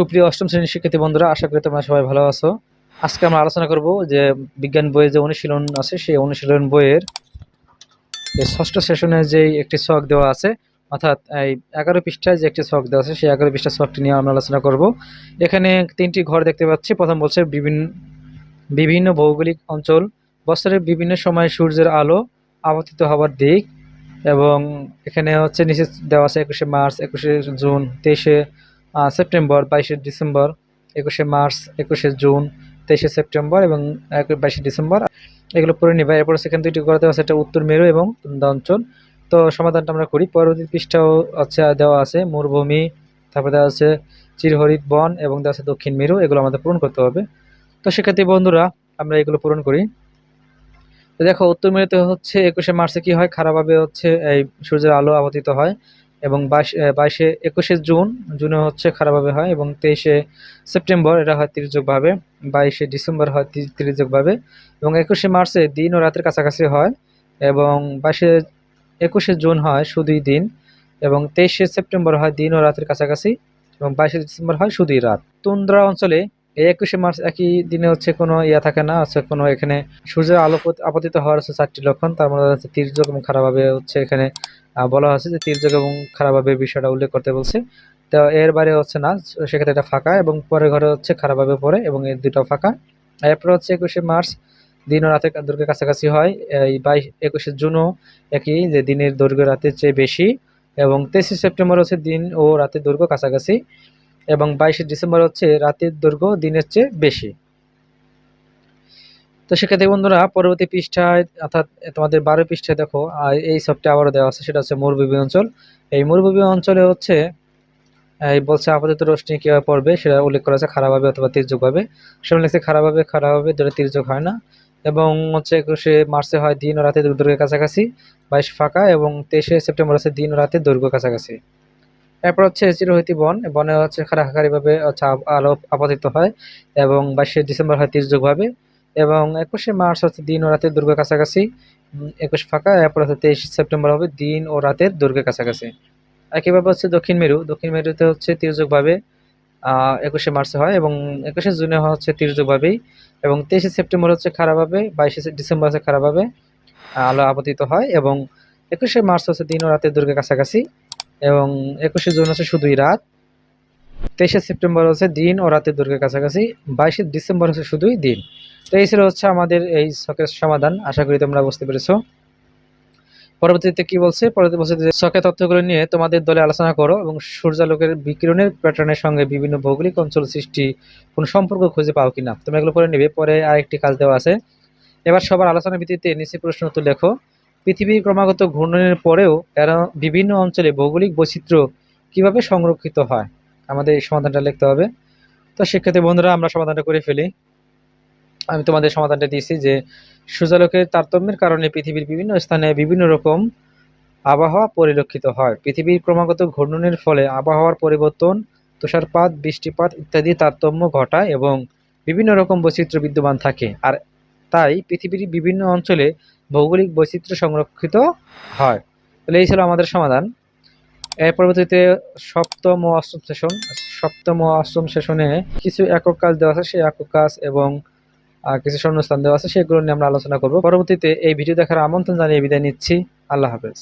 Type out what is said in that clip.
সুপ্রিয় অষ্টম শ্রেণির শিক্ষার্থী বন্ধুরা, আশা করি তোমরা সবাই ভালো আছো। আজকে আমরা আলোচনা করব যে বিজ্ঞান বইয়ের যে অনুশীলন আছে, সেই অনুশীলন বইয়ের ষষ্ঠ সেশনে যে একটি ছক দেওয়া আছে, অর্থাৎ এই এগারো পৃষ্ঠায় যে একটি ছক দেওয়া আছে, সেই এগারো পৃষ্ঠা ছকটি নিয়ে আমরা আলোচনা করব। এখানে তিনটি ঘর দেখতে পাচ্ছি। প্রথম বলছে বিভিন্ন বিভিন্ন ভৌগোলিক অঞ্চল বছরের বিভিন্ন সময় সূর্যের আলো আবর্তিত হওয়ার দিক এবং এখানে হচ্ছে নিচে দেওয়া আছে একুশে মার্চ, একুশে জুন, তেইশে সেপ্টেম্বর, বাইশে ডিসেম্বর, একুশে মার্চ, একুশে জুন, তেইশে সেপ্টেম্বর এবং বাইশে ডিসেম্বর। এগুলো পড়ে নিবা এরপর সেখান দুইটি করে দেওয়া আছে উত্তর মেরু এবং অঞ্চল। তো সমাধানটা আমরা করি। পরবর্তী পৃষ্ঠাও হচ্ছে দেওয়া আছে মরুভূমি, তারপরে দেওয়া আছে চিরহরিত বন এবং দেওয়া আছে দক্ষিণ মেরু। এগুলো আমাদের পূরণ করতে হবে। তো সেক্ষেত্রে বন্ধুরা, আমরা এগুলো পূরণ করি। দেখো, উত্তর মেরুতে হচ্ছে একুশে মার্চে কি হয়? খারাপভাবে হচ্ছে এই সূর্যের আলো আবতিত হয়। এবং বাইশ বাইশে একুশে জুন, জুনে হচ্ছে খারাপভাবে হয় এবং তেইশে সেপ্টেম্বর এটা হয় তির্যকভাবে বাইশে ডিসেম্বর হয় তির্যকভাবে এবং একুশে মার্চে দিন ও রাতের কাছাকাছি হয় এবং বাইশে একুশে জুন হয় শুধুই দিন এবং তেইশে সেপ্টেম্বর হয় দিন ও রাতের কাছাকাছি এবং বাইশে ডিসেম্বর হয় শুধুই রাত। তুন্দ্রা অঞ্চলে এই একুশে মার্চ একই দিনে হচ্ছে কোনো ইয়া থাকে না, হচ্ছে কোনো এখানে সূর্যের আলো পত- আপতিত হওয়ার হচ্ছে চারটি লক্ষণ, তার মধ্যে হচ্ছে তির্যক এবং খারাপভাবে হচ্ছে এখানে বলা হয়েছে যে তির্যক এবং খারাপভাবে বিষয়টা উল্লেখ করতে বলছে। তো এর বাইরে হচ্ছে না, সেক্ষেত্রে এটা ফাঁকা এবং পরের ঘরে হচ্ছে খারাপভাবে পড়ে এবং এর দুটো ফাঁকা। এরপরে হচ্ছে একুশে মার্চ দিন ও রাতের দৈর্ঘ্যের কাছাকাছি হয়, এই বাইশ, একুশে জুনও একই যে দিনের দৈর্ঘ্য রাতের চেয়ে বেশি এবং তেইশে সেপ্টেম্বর হচ্ছে দিন ও রাতের দৈর্ঘ্য কাছাকাছি। এবং বাইশে ডিসেম্বর হচ্ছে রাতের দৈর্ঘ্য দিনের চেয়ে বেশি। তো সেক্ষেত্রে বন্ধুরা, পরবর্তী পৃষ্ঠায়, অর্থাৎ তোমাদের বারো পৃষ্ঠায় দেখো এই সবটা আবারও দেওয়া আছে, সেটা হচ্ছে মরুভূমি অঞ্চল। এই মরুভূমি অঞ্চলে হচ্ছে, এই বলছে আপাতত রোশনি কীভাবে পড়বে, সেটা উল্লেখ করা আছে খারাপভাবে অথবা তির্যকভাবে। সেটা লিখছে খারাপভাবে খারাপভাবে দুটো তির্যক হয় না। এবং হচ্ছে একুশে মার্চে হয় দিন ও রাতের দৈর্ঘ্যের কাছাকাছি, বাইশ ফাঁকা এবং তেইশে সেপ্টেম্বর হচ্ছে দিন ও রাতের দৈর্ঘ্য কাছাকাছি। এরপর হচ্ছে চিরহৈতি বন বনে হচ্ছে খাড়াখাড়িভাবে হচ্ছে আলো আপতিত হয় এবং বাইশে ডিসেম্বর হয় তির্যকভাবে এবং একুশে মার্চ হচ্ছে দিন ও রাতের দৈর্ঘ্য কাছাকাছি। একুশ ফাঁকা, এরপর হচ্ছে তেইশ সেপ্টেম্বর হবে দিন ও রাতের দৈর্ঘ্যের কাছাকাছি। একইভাবে হচ্ছে দক্ষিণ মেরু, দক্ষিণ মেরুতে হচ্ছে তির্যকভাবে একুশে মার্চে হয় এবং একুশে জুনে হচ্ছে তির্যকভাবেই এবং তেইশে সেপ্টেম্বর হচ্ছে খারাপভাবে বাইশে ডিসেম্বর হচ্ছে খারাপভাবে আলো আপতিত হয় এবং একুশে মার্চ হচ্ছে দিন ও রাতের দৈর্ঘ্যের কাছাকাছি। এবং একুশে জুন হচ্ছে শুধুই রাত। তেইশে সেপ্টেম্বর হচ্ছে দিন ও রাতের দুর্গের কাছাকাছি। বাইশে ডিসেম্বর হচ্ছে শুধুই দিন। তো এই ছিল হচ্ছে আমাদের এই শখের সমাধান। আশা করি তোমরা বুঝতে পেরেছ। পরবর্তীতে কি বলছে? পরবর্তী বলছে যে, শখের তথ্যগুলো নিয়ে তোমাদের দলে আলোচনা করো এবং সূর্যালোকের বিকিরণের প্যাটার্নের সঙ্গে বিভিন্ন ভৌগোলিক অঞ্চল সৃষ্টি কোনো সম্পর্ক খুঁজে পাও কিনা? তোমরা এগুলো করে নেবে। পরে আরেকটি কাজ দেওয়া আছে। এবার সবার আলোচনার ভিত্তিতে নিচে প্রশ্ন উত্তর লেখো। পৃথিবীর ক্রমাগত ঘূর্ণনের পরেও এরা বিভিন্ন অঞ্চলে ভৌগোলিক বৈচিত্র্য কীভাবে সংরক্ষিত হয়, আমাদের এই সমাধানটা লিখতে হবে। তো শিক্ষার্থী বন্ধুরা, আমরা সমাধানটা করে ফেলি। আমি তোমাদের সমাধানটা দিয়েছি যে, সূর্যালোকের তারতম্যের কারণে পৃথিবীর বিভিন্ন স্থানে বিভিন্ন রকম আবহাওয়া পরিলক্ষিত হয়। পৃথিবীর ক্রমাগত ঘূর্ণনের ফলে আবহাওয়ার পরিবর্তন, তুষারপাত, বৃষ্টিপাত ইত্যাদি তারতম্য ঘটায় এবং বিভিন্ন রকম বৈচিত্র্য বিদ্যমান থাকে। আর তাই পৃথিবীর বিভিন্ন অঞ্চলে ভৌগোলিক বৈচিত্র্য সংরক্ষিত হয়। তাহলে এই ছিল আমাদের সমাধান। এর পরবর্তীতে সপ্তম ও অষ্টম সেশন। সপ্তম ও অষ্টম সেশনে কিছু একক কাজ দেওয়া আছে। সেই একক কাজ এবং কিছু শূন্যস্থান দেওয়া আছে। সেগুলো নিয়ে আমরা আলোচনা করব। পরবর্তীতে এই ভিডিও দেখার আমন্ত্রণ জানিয়ে বিদায় নিচ্ছি। আল্লাহ হাফেজ।